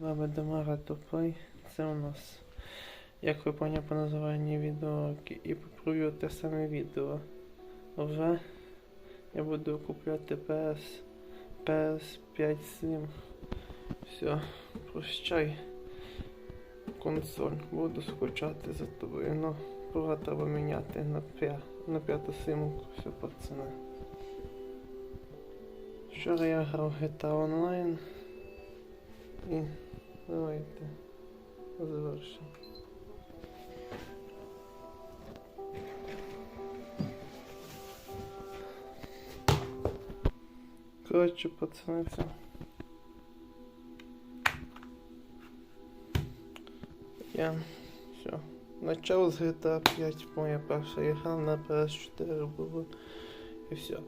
Вами Топлей. Це у нас, як ви поняли по названні відео, і попробую те саме відео. Вже я буду купляти PS, PS5 Slim. Все, прощай. Консоль. Буду скучати за тобою. Ну, пора треба міняти на, п'я, на п'яту симку. Все, пацани. Вчора я грав GTA Online. І давайте завершимо. Коротше, пацани, все. Я все. Начав з GTA 5, моя перша ігра на PS4 була. І все.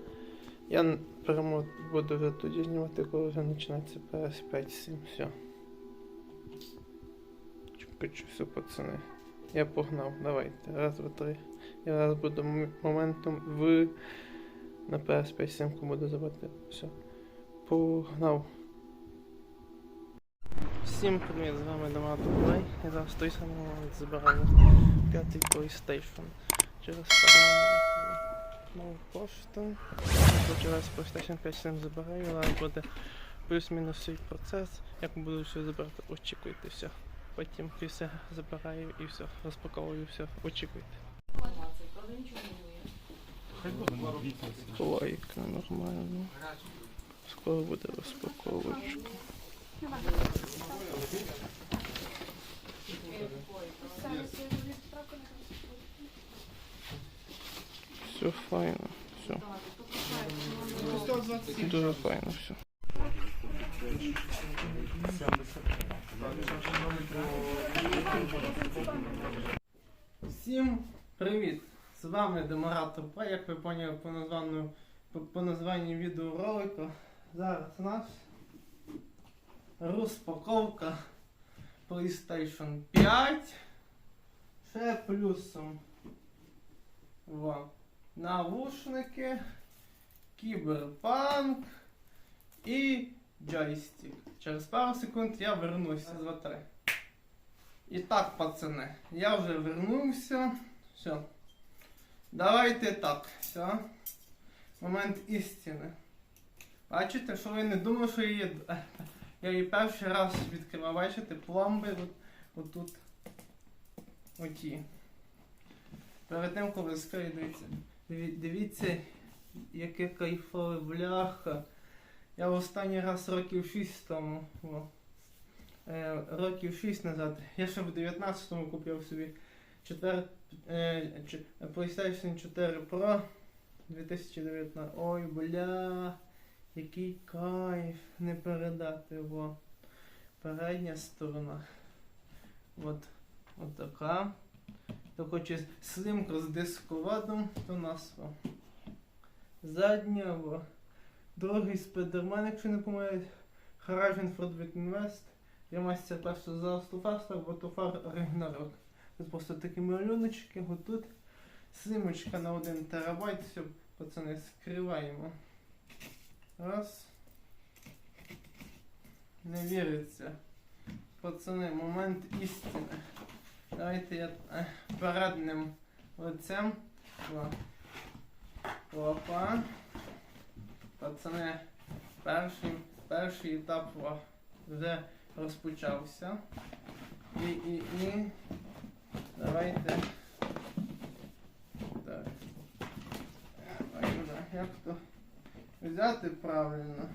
Я прямо буду тоді знімати, коли вже починається PS5 7. Все. Чекачу, все, пацани. Я погнав, давайте. Раз, два, три. Я зараз буду моментом в на PS5 7 буду забрати. Все. Погнав. Всім привіт, з вами Домато Плей. Я зараз той самий момент забираю п'ятий PlayStation. Через нову пошту. Через PlayStation 5 7 забираю, але буде плюс-мінус свій процес. Як буду все забирати, очікуйте все. Потім я все забираю і все, розпаковую все, очікуйте. Лайка нормально. Скоро буде розпаковочка. Все файно, все. Дуже файно все. Всім привіт! З вами Деморатор П, як ви поняли по названню по, по названню відеоролика. Зараз у нас розпаковка PlayStation 5. Ще плюсом Во. Навушники, кіберпанк і джойстик. Через пару секунд я вернуся з ватри. І так, пацани, я вже вернувся. Все. Давайте так. Все. Момент істини. Бачите, що ви не думали, що її. Я її перший раз відкривав. Бачите, пломби от, отут. Оті. Перед тим, коли скрию, дивіться, диві- дивіться, яке кайфове бляха. Я в останній раз років 6 тому. О, е, років 6 назад. Я ще в 19-му купив собі 4, е, PlayStation 4 Pro 2019. Ой, бля, який кайф не передати. Во. Передня сторона. От, от така. То хоче слимка з дисководом, то нас. Задня, о. Другий спидермен, якщо не помиляюсь. Horizon Forbidden West. Я майстер першого за Фаста, бо то фар Рагнарок. Тут просто такі малюночки, отут. Симочка на 1 терабайт, все, пацани, скриваємо. Раз. Не віриться. Пацани, момент істини. Давайте я е, передним лицем. Опа. Пацани, перший, перший етап вже розпочався. І, і, і. Давайте. Так. Як то взяти правильно?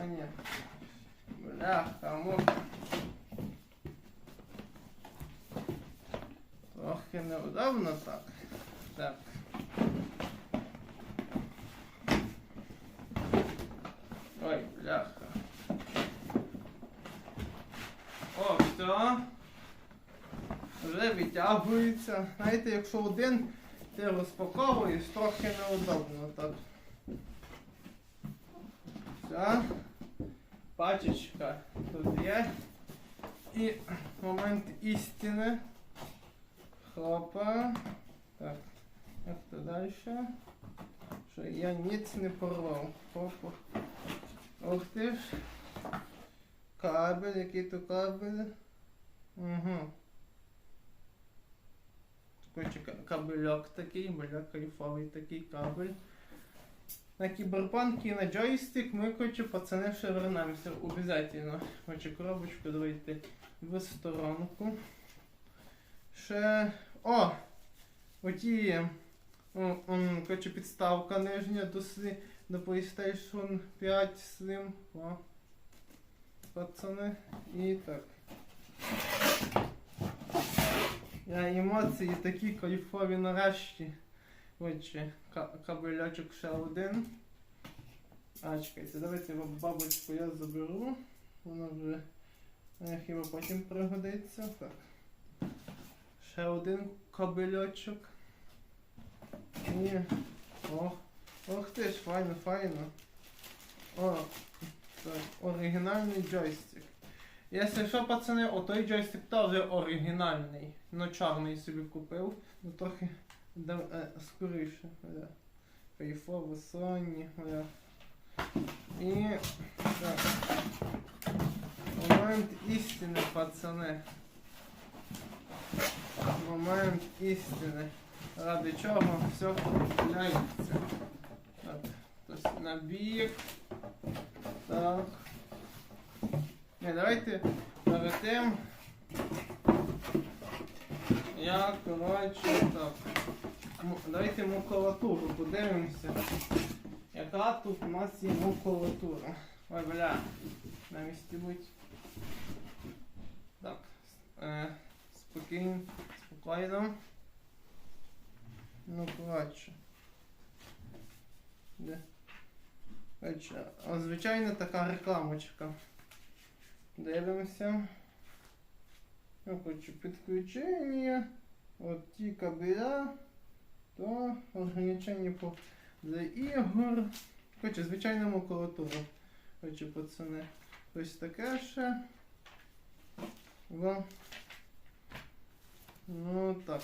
А ні. Бляха, муха. Трохи неудобно. Так. Ой, бляха. О, все. Вже витягується. Знаєте, якщо один ти розпаковуєш, трохи неудобно так. Все. Пачечка тут є. І момент істини. Хопа. Так. Як то далі? Що я ніц не порвав. Хопа. Ух ти ж. Кабель, який то кабель. Угу. Ка- кабельок такий, бля, кайфовий такий кабель. На кіберпанк і на джойстик ми, короче, пацани, ще вернемося обов'язательно. Короче, коробочку давайте в сторонку. Ще. О! Оті. Короче, підставка нижня до, до PlayStation 5 Slim. О. Пацани. І так. Я емоції такі кайфові нарешті. Отже, ка- кабелячок ще один. А, чекайте, давайте бабочку я заберу. Вона вже хіба потім пригодиться. Так. Ще один кабельочок. І. Ох. Ох ти ж, файно, файно. О, так, оригінальний джойстик. Якщо що, пацани, отой джойстик теж оригінальний. Ну, чорний собі купив. Ну трохи да, е, скоріше. Кайфово, Sony. Бля. І. Так. Момент істини, пацани. Момент істини. Ради чого все купляється. Так. Тобто набір. Так. Не, давайте тим. Я, коротше, так. Давайте макулатуру подивимося. Яка тут у нас є макулатура? Ой, бля, на місці будь. Так. Е, спокійно, спокійно. Ну, коротше. Де? Звичайно така рекламочка. Дивимося. Ну, коротше, підключення. От ті кабеля. То ограничення по для ігор. Коротше, звичайна макулатура. Коротше, пацани. Ось таке ще. Во. Ну так.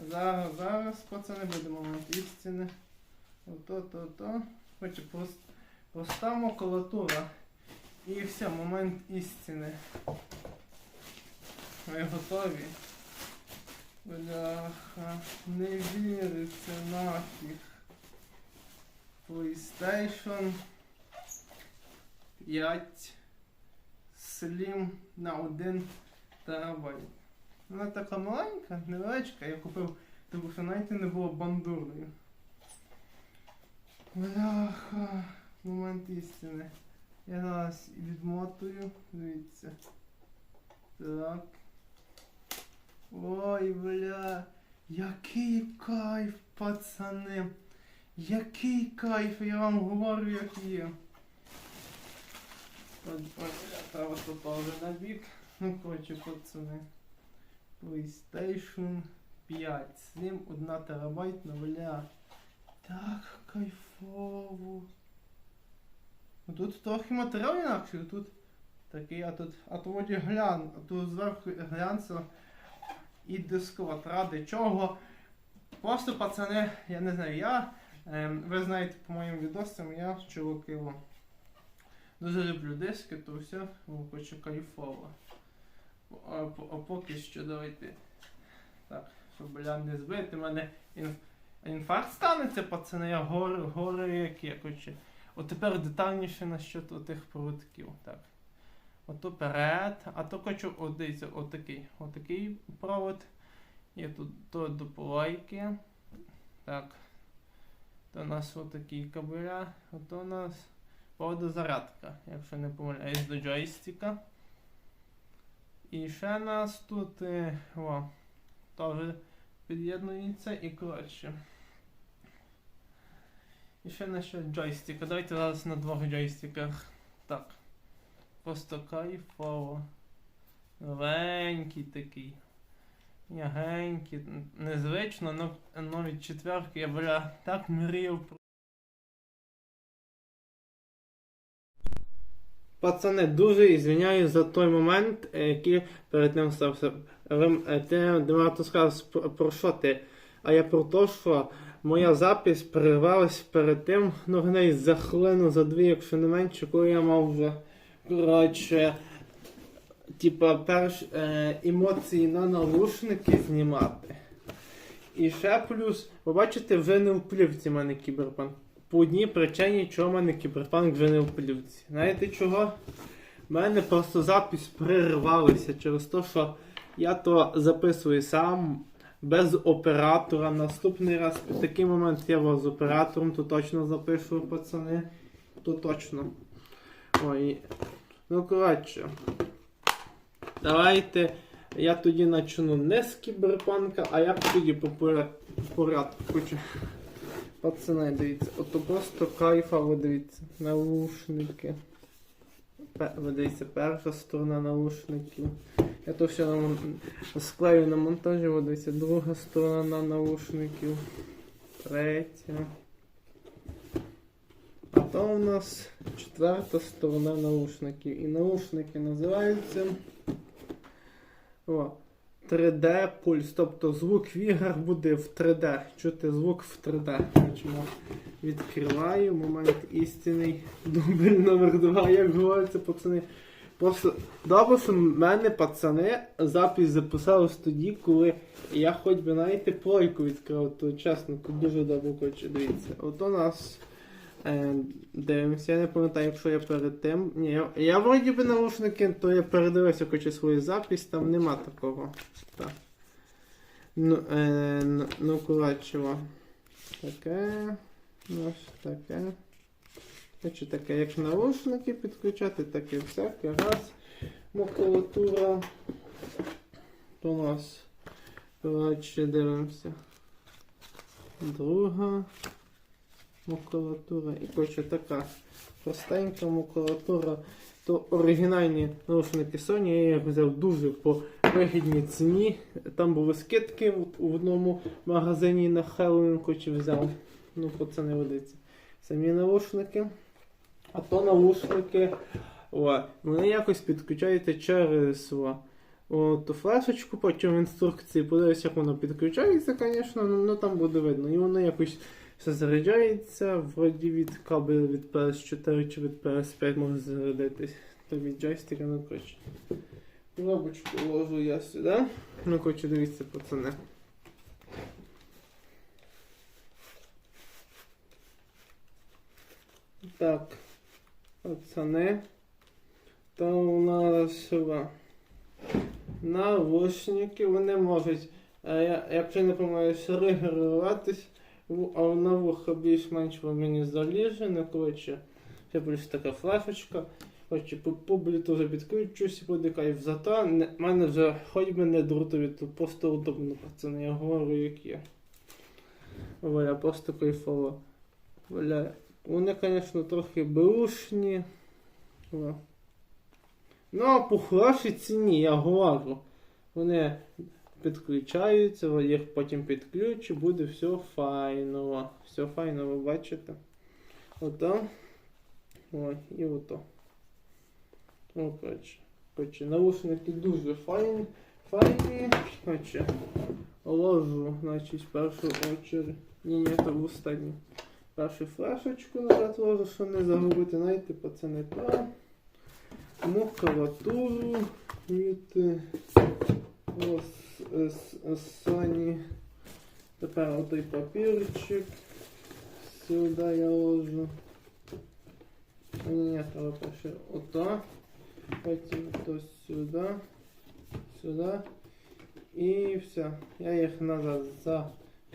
Зараз, зараз, пацани, буде момент істини. Ото, то, то. Коротше, прост, проста макулатура. І все, момент істини. Ми готові. Бляха, не віриться нафіг. PlayStation 5 Slim на 1 терабайт. Вона така маленька, невеличка, я купив, тому що навіть не було бандурною. Бляха, момент істини. Я зараз відмотую, дивіться. Так. Ой, бля. Який кайф, пацани. Який кайф, я вам говорю, як є. От, треба тут теж на бік. Ну, коротше, пацани. PlayStation 5. Slim 1 терабайт, ну, бля. Так кайфово. Ну, Тут трохи матеріал інакший, тут такий, а тут, а то вроді глян, а тут зверху глянцево і дисковод. Ради чого? Просто пацани, я не знаю, я, ем, ви знаєте по моїм відосам, я чуваки, о, дуже люблю диски, то все, о, хочу кайфово. А, а поки що давайте. Так, щоб бля не збити, мене ін, інфаркт станеться, пацани, я горю, горю як я, коротше. От тепер детальніше насчет отих проводків. Так. Ото перед, а то хочу, дивіться, отакий. Отакий провод. Є тут то до полайки. Так. То у нас отакі кабеля. Ото у нас проводозарядка, якщо не помиляюсь, до джойстика. І ще нас тут е, о, теж під'єднується і коротше. І ще насчет джойстика. Давайте зараз на двох джойстиках. Так. Просто кайфово. Новенький такий. М'ягенький. Н- Незвично, но, но від четверки я бля так мріяв. про- Пацани, дуже ізвиняюсь за той момент, е, який перед тим стався. Ви, е, ти багато сказав про що ти, а я про те, що моя запись перервалась перед тим, ну гней за хвилину, за дві, якщо не менше, коли я мав вже коротше, типа перш е, емоції на наушники знімати. І ще плюс, ви бачите, вже не в плівці в мене кіберпанк. По одній причині, чого в мене кіберпанк вже не в плівці. Знаєте чого? У мене просто запись перервалася через те, що я то записую сам без оператора. Наступний раз в такий момент я вас з оператором, то точно запишу, пацани. То точно. Ой. Ну, коротше. Давайте я тоді почну не з кіберпанка, а я тоді по порядку. Пацани, дивіться, ото просто кайфа, ви дивіться, наушники. Пе- ви дивіться, перша сторона наушників. Я то все на мон- склею на монтажі, ви дивіться, друга сторона наушників. Третя. А то у нас четверта сторона наушників. І наушники називаються о, 3D пульс. Тобто звук в іграх буде в 3D. Чути звук в 3D. Бачимо. Відкриваю. Момент істинний. Дубль номер 2, як говориться, пацани. Що мене пацани запис записались тоді, коли я хоч би знаєте, плойку відкрив, то чесно, дуже добре хоче, дивіться. От у нас е, дивимося, я не пам'ятаю, якщо я перед тим. Ні, я, я вроді би наушники, то я передивився хоче свою запись, там нема такого. Так. Ну, е, н- ну коротше, таке. Ну, ось таке. Значить, таке, як наушники підключати, таке всяке. Раз. Макулатура. У нас. Коротше, дивимося. Друга макулатура. І коротше така простенька макулатура. То оригінальні наушники Sony, я їх взяв дуже по вигідній ціні. Там були скидки в, одному магазині на Halloween, хоч взяв. Ну, це не водиться. Самі наушники. А то наушники. О, вони якось підключаються через о, о, ту флешечку, потім в інструкції подивись, як воно підключається, звісно, ну, ну там буде видно. І воно якось все заряджається, вроді від кабелю від PS4 чи від PS5 може зарядитись. То від джойстика, ну коротше. Коробочку ложу я сюди. Ну, коротше, дивіться, пацани. Так, пацани. То у нас що? Наушники, вони можуть, е, я- якщо не помиляюсь, регулюватись, а на вуха більш-менш мені заліжено, коротше, це плюс така флешечка. Коротше, по, Bluetooth підключусь буде кайф. Зато не, в мене вже хоч би не друтові, то просто удобно, пацани, я говорю, як є. Валя, просто кайфово. Валя, вони, звісно, трохи беушні. Ну, а по хорошій ціні, я говорю. Вони підключаються, я їх потім підключу, буде все файно. Все файно, ви бачите. Ото. Ой, і ото. Ну, коротше. Коротше, наушники дуже файні. Файні. Коротше. Ложу, значить, в першу очередь. Ні, ні, то в останню. Першу флешечку назад ложу, щоб не загубити, знаєте, пацани, то макулатуру від е, ось, е, с- е, Sony. Тепер отой папірчик. Сюди я ложу. Ні, треба перше ото. Потім то сюди. Сюди. І все. Я їх назад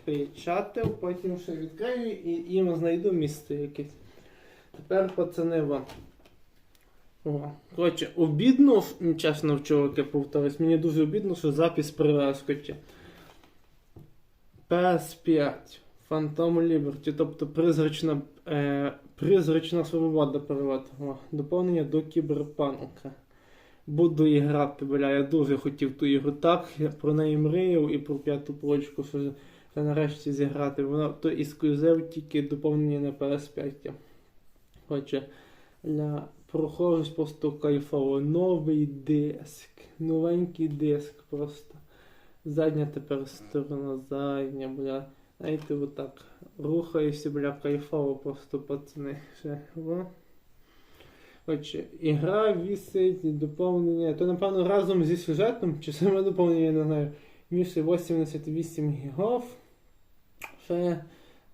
запечатав, потім ще відкрию і їм знайду місце якесь. Тепер пацани вам. О, коротше, обідно, чесно, чоловіки, повторюсь, мені дуже обідно, що запис коротше. PS5, Phantom Liberty, тобто призрачна, е, призрачна свобода перевод. О, доповнення до кіберпанка. Буду іграти, бля, я дуже хотів ту ігру так, я про неї мріяв і про п'яту полочку, що вже нарешті зіграти. Вона то ексклюзив тільки доповнення на PS5. Хоче для прохожусь просто кайфово. Новий диск. Новенький диск просто. Задня тепер сторона, задня, бля. Знаєте, отак. Рухаюся, бля, кайфово просто, пацани. Ще. Отже, ігра вісить, доповнення. То, напевно, разом зі сюжетом, чи саме доповнення, я не знаю. Міше 88 гігов. Ще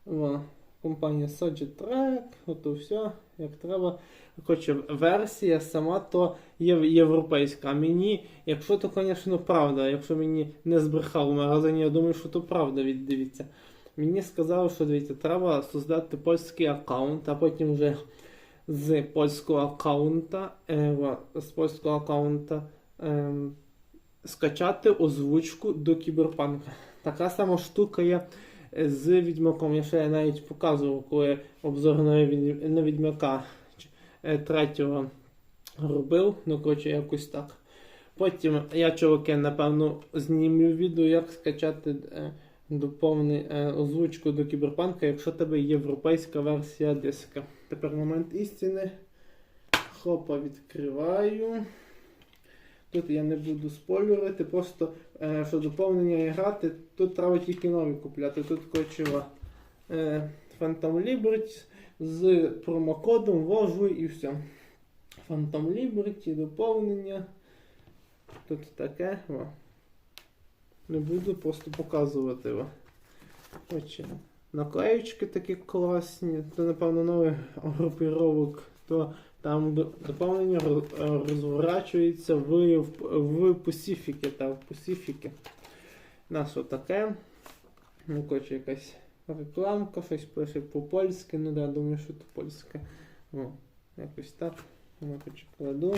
во, компанія Sojitrack, ото все, як треба. Хоче версія сама то є європейська. А мені, якщо то, звісно, правда, якщо мені не збрехав в магазині, я думаю, що то правда від дивіться. Мені сказали, що дивіться, треба создати польський аккаунт, а потім вже з польського аккаунта, е, з польського аккаунта е, скачати озвучку до кіберпанка. Така сама штука є з Відьмаком. Я ще навіть показував, коли обзор на, Відьмака третього робив. Ну, коротше, якось так. Потім я, чуваки, напевно, знімлю відео, як скачати доповни озвучку до кіберпанка, якщо тебе європейська версія диска. Тепер момент істини. Хопа, відкриваю. Тут я не буду спойлерити, просто е, що доповнення і грати, тут треба тільки нові купляти. Тут кочева е, Phantom Liberty з промокодом ввожу і все. Phantom Liberty, доповнення. Тут таке. О. Не буду просто показувати. О. Отже, наклеючки такі класні. То, напевно, новий групіровок, то там доповнення роз- розворачується в, в, Пасіфіки. Та, в Пасіфіки. У нас отаке. Ну, коротше, якась рекламка, щось пише по-польськи. Ну да, думаю, що це польське. О, якось так. Ну, хоч кладу.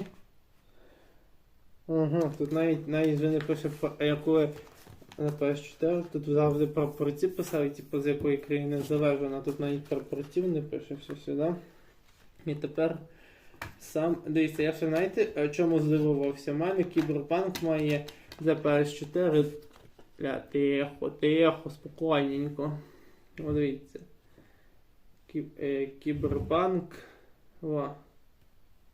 Ага, тут навіть навіть не пише про- я коли на PS4, тут завжди прапорці писали, типу, з якої країни залежно, тут навіть прапорців не пише все сюди. І тепер сам. Дивіться, я ще знаєте, чому здивувався? У мене кіберпанк має за PS4. Бля, тихо, тихо, спокійненько. О, дивіться. Кі, е, кіберпанк. О.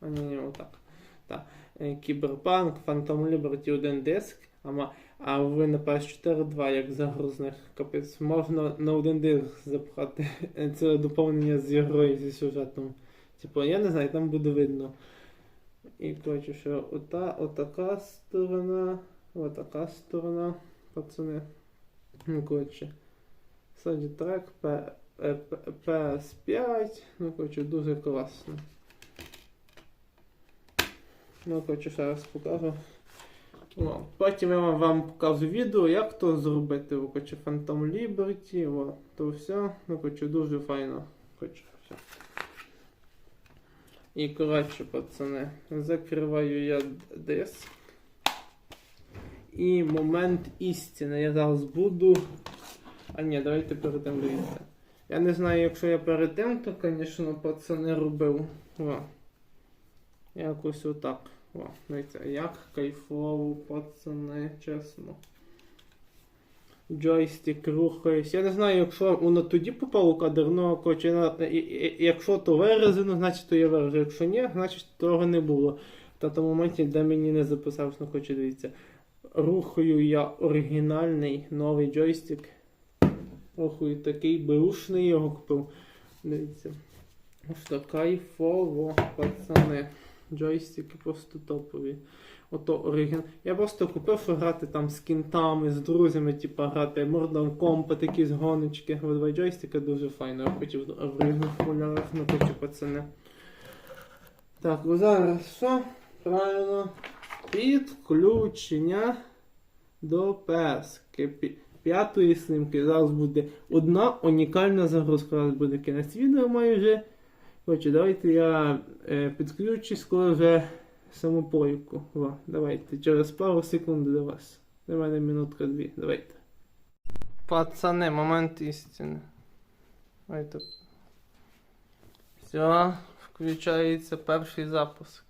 А ні, ні, отак. Так. Е, Кіберпанк, Phantom Liberty один диск, а, а ви на PS4 два як загрузних. Капець, можна на один диск запхати це доповнення з ігрою зі сюжетом. Типу, я не знаю, там буде видно. І коротше, що ота, отака сторона, отака сторона, пацани. Ну, коротше. Soundtrack P- е, PS5. Ну, коротше, дуже класно. Ну, коротше, ще раз покажу. О, потім я вам- вам покажу відео, як то зробити. О, Коротше, Phantom Liberty, о, то все. Ну, коротше, дуже файно. Коротше, все. І коротше, пацани, закриваю я диск. І момент істини. Я зараз буду. А ні, давайте перед тим дивіться. Я не знаю, якщо я перед тим, то, звісно, пацани робив. О. Якось отак. О, дивіться, як кайфово, пацани, чесно. Джойстик рухається. Я не знаю, якщо воно тоді попало у кадр, ну, коротше, якщо то виразено, значить то є виражено. Якщо ні, значить того не було. Та тому моменті, де мені не записався, ну хоче дивіться. Рухаю я оригінальний новий джойстик. Рухаю такий беушний його купив. Дивіться. Що кайфово, пацани. Джойстики просто топові. Ото оригінал. Я просто купив, грати там з кінтами, з друзями, типу грати Mortal Kombat, якісь гоночки. О, два джойстика дуже файно. Я хотів в різних кольорах, ну хочу пацани. Так, ну зараз що? Правильно. Підключення до пески. П'ятої снимки. Зараз буде одна унікальна загрузка. Зараз буде кінець відео майже. Отже, давайте я е, підключусь, коли вже самопойку. О, давайте, через пару секунд до вас. До мене минутка дві. Давайте. Пацани, момент істини. Давайте. Все, включається перший запуск.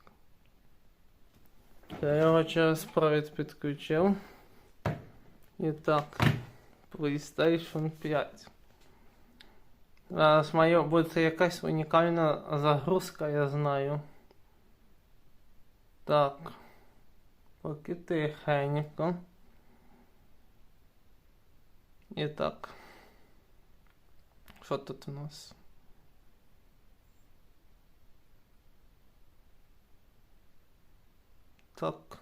Я його через провід підключив. І так, PlayStation 5. Зараз має бути якась унікальна загрузка, я знаю. Так. Поки тихенько. І так. Що тут у нас? Так.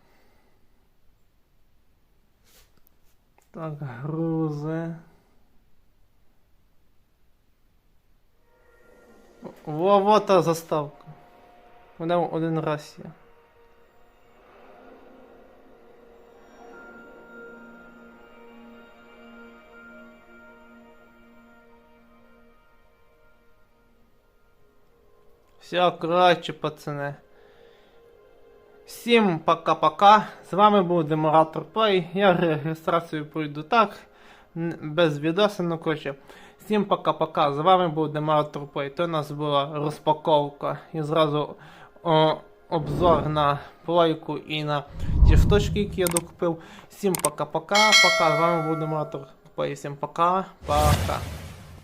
Так, грузи. Во, вот та заставка. Вона один раз є. Все, коротше, пацани. Всім пока-пока. З вами був Деморатор Play. Я реєстрацію пройду так. Без відоси, ну коротше. Всім пока-пока. З вами був Деморатор Play. То у нас була розпаковка і зразу о, обзор на плойку і на ті штучки, які я докупив. Всім пока-пока. Пока. З вами був Деморатор Play. Всім пока. Пока.